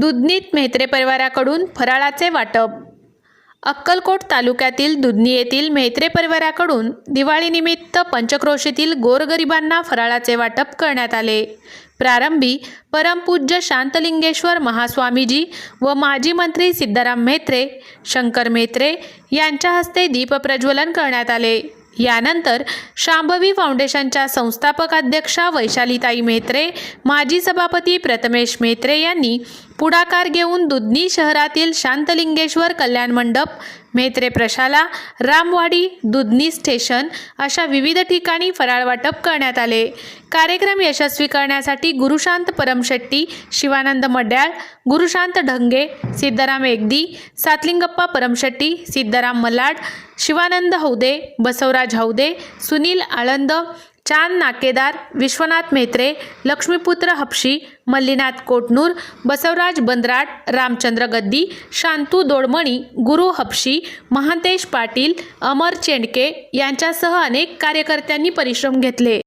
दुधनीत मेहत्रे परिवाराकडून फराळाचे वाटप. अक्कलकोट तालुक्यातील दुधनी येथील मेहत्रे परिवाराकडून दिवाळीनिमित्त पंचक्रोशीतील गोरगरिबांना फराळाचे वाटप करण्यात आले. प्रारंभी परमपूज्य शांतलिंगेश्वर महास्वामीजी व माजी मंत्री सिद्धाराम म्हेत्रे शंकर म्हेत्रे यांच्या हस्ते दीपप्रज्वलन करण्यात आले. यानंतर शांभवी फाउंडेशनच्या संस्थापक अध्यक्षा वैशालीताई मेत्रे माजी सभापती प्रथमेश मेत्रे यांनी पुढाकार घेऊन दुधनी शहरातील शांतलिंगेश्वर कल्याण मंडप मेत्रे प्रशाला रामवाडी दुधनी स्टेशन अशा विविध ठिकाणी फराळ वाटप करण्यात आले. कार्यक्रम यशस्वी करण्यासाठी गुरुशांत परमशेट्टी शिवानंद मड्याळ गुरुशांत ढंगे सिद्धराम एकदी सातलिंगप्पा परमशेट्टी सिद्धराम मलाड शिवानंद हौदे बसवराज हौदे सुनील आळंद चांद नाकेदार विश्वनाथ मेत्रे लक्ष्मीपुत्र हपशी मल्लीनाथ कोटनूर बसवराज बंद्राट रामचंद्र गद्दी शांतू दोडमणी गुरु हपशी महांतेश पाटील अमर चेंडके यांच्यासह अनेक कार्यकर्त्यांनी परिश्रम घेतले.